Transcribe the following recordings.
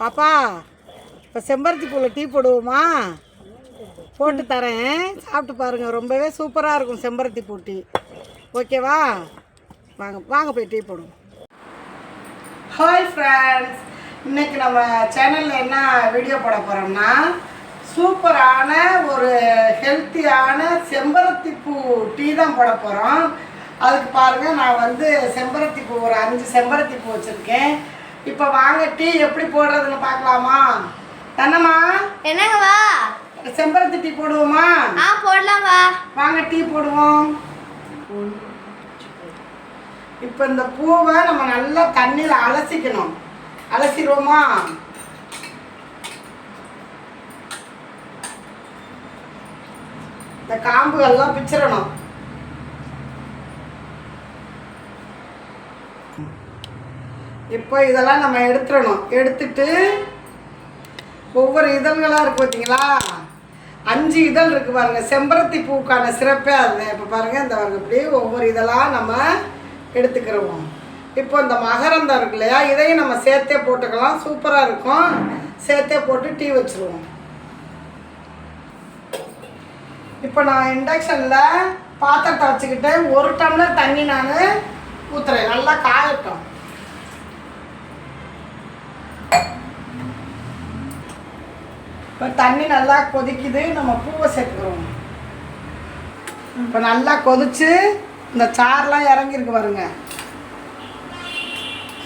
பாப்பா இப்போ செம்பருத்தி பூவில் டீ போடுவோமா? போட்டு தரேன். சாப்பிட்டு பாருங்கள் ரொம்பவே சூப்பராக இருக்கும் செம்பருத்தி பூ டீ. ஓகேவா? வாங்க வாங்க போய் டீ போடுவோம். ஹாய் ஃப்ரெண்ட்ஸ் இன்னைக்கு நம்ம சேனலில் என்ன வீடியோ போட போகிறோம்னா சூப்பரான ஒரு ஹெல்த்தியான செம்பருத்தி பூ டீ தான் போட போகிறோம் அதுக்கு பாருங்கள் நான் வந்து செம்பருத்தி பூ ஒரு அஞ்சு செம்பருத்தி பூ வச்சுருக்கேன். இப்போ வாங்க டீ எப்படி போடுறதுன்னு பார்க்கலாமா? தன்னம்மா என்னங்க வா? செம்பருத்தி டீ போடுவோமா? ஆ போடலாம் வா. வாங்க டீ போடுவோம். இப்போ இந்த பூவை நம்ம நல்லா தண்ணியில் அலசிக்கணும். அலசிடுவோமா? இந்த காம்புகள்லாம் பிச்சிடணும் இப்போ இதெல்லாம் நம்ம எடுத்துடணும். எடுத்துட்டு ஒவ்வொரு இதழ்களாக இருக்கு பார்த்தீங்களா அஞ்சு இதழ் இருக்குது பாருங்கள் செம்பருத்தி பூக்கான சிறப்பே அது இப்போ பாருங்கள் இந்த பாருங்க இப்படி ஒவ்வொரு இதெல்லாம் நம்ம எடுத்துக்கிறோம் இப்போ இந்த மகரந்தம் இருக்கு இல்லையா? இதையும் நம்ம சேர்த்தே போட்டுக்கலாம். சூப்பராக இருக்கும். சேர்த்தே போட்டு டீ வச்சுருவோம். இப்போ நான் இண்டக்ஷனில் பாத்திரத்தை வச்சுக்கிட்டேன் ஒரு டம்ளர் தண்ணி நான் ஊற்றுறேன் நல்லா காயட்டும் இப்போ தண்ணி நல்லா கொதிக்குது நம்ம பூவை சேர்த்துக்கிறோம். இப்போ நல்லா கொதிச்சு இந்த சாரெலாம் இறங்கியிருக்கு பாருங்க.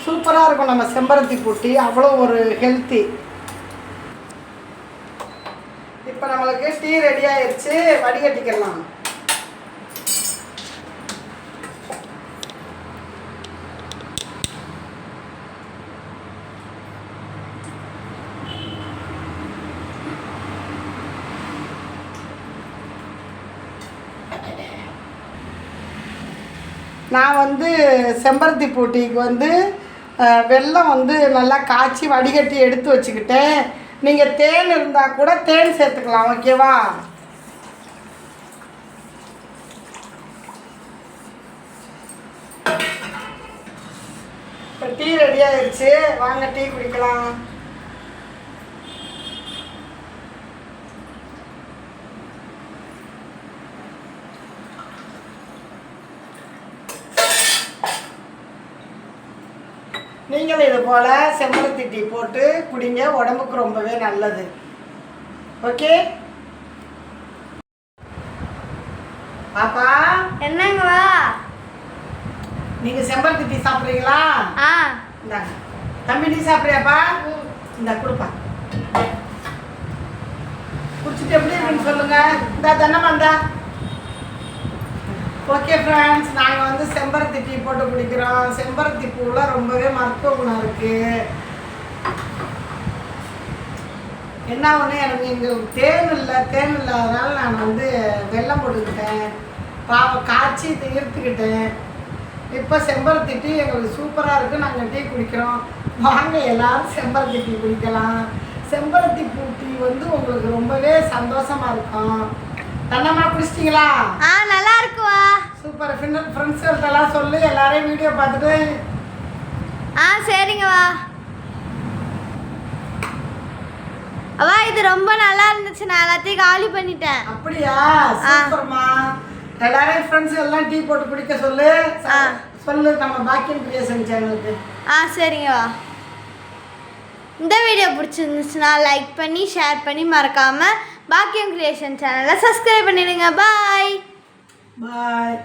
சூப்பராக இருக்கும் நம்ம செம்பருத்தி பூட்டி அவ்வளோ ஒரு ஹெல்த்தி இப்போ நம்மளுக்கு டீ ரெடி ஆயிடுச்சு வடிகட்டிக்கலாம். நான் வந்து செம்பருத்தி பூட்டிக்கு வந்து வெள்ளம் வந்து நல்லா காய்ச்சி வடிகட்டி எடுத்து வச்சுக்கிட்டேன். நீங்கள் தேன் இருந்தால் கூட தேன் சேர்த்துக்கலாம் ஓகேவா? இப்போ டீ ரெடி ஆயிடுச்சு வாங்க டீ குடிக்கலாம். நீங்களும் இது போல் செம்பருத்தி டீ போட்டு குடிங்க உடம்புக்கு ரொம்பவே நல்லது. ஓகே? பாப்பா? என்னங்க வா நீங்கள் செம்பருத்தி டீ சாப்பிட்றீங்களா? ஆ. இந்தாங்க தம்பி டீ சாப்பிட்றியாப்பா? இந்த கொடுப்பா. குடிச்சிட்டு எப்படி இருக்குன்னு சொல்லுங்க. இந்த தன்னமா இந்தா ஓகே ஃப்ரெண்ட்ஸ் நாங்கள் வந்து செம்பருத்தி டீ போட்டு குடிக்கிறோம். செம்பருத்தி பூவில் ரொம்பவே மருத்துவ குணம் இருக்குது என்ன ஒன்று எனக்கு இங்கே தேன் இல்லை தேன் இல்லாதனால நான் வந்து வெள்ளம் போட்டுக்கிட்டேன். பாவ காய்ச்சி தீர்த்துக்கிட்டேன். இப்போ செம்பருத்தி டீ எங்களுக்கு சூப்பராக இருக்குது நாங்கள் டீ குடிக்கிறோம். வாங்க எல்லாரும் செம்பருத்தி டீ குடிக்கலாம். செம்பருத்தி பூ டீ வந்து உங்களுக்கு ரொம்பவே சந்தோஷமாக இருக்கும். தன்னம்மா குடிச்சிட்டிங்களா? ஆ நல்லா இருக்கு வா சூப்பர் ஃப்ரெண்ட் ஃப்ரெண்ட்ஸ்கிட்டலாம் சொல்லி எல்லாரையும் வீடியோ பார்த்துட்டு. ஆ சரிங்க வா. அவா இது ரொம்ப நல்லா இருந்துச்சு. நான் எல்லாத்தையும் காலி பண்ணிட்டேன். அப்படியா? சூப்பர்மா. எல்லாரையும் ஃப்ரெண்ட்ஸ் எல்லாம் டீ போட்டு குடிக்க சொல்லு. சொல்லு நம்ம பாக்கியம் கிரியேஷன் சேனலுக்கு ஆ சரிங்க வா. இந்த வீடியோ பிடிச்சிருந்துச்சுன்னா லைக் பண்ணி ஷேர் பண்ணி மறக்காமல் பாக்கியம் கிரியேஷன் சேனலை சப்ஸ்கிரைப் பண்ணிடுங்க. பாய். பாய்.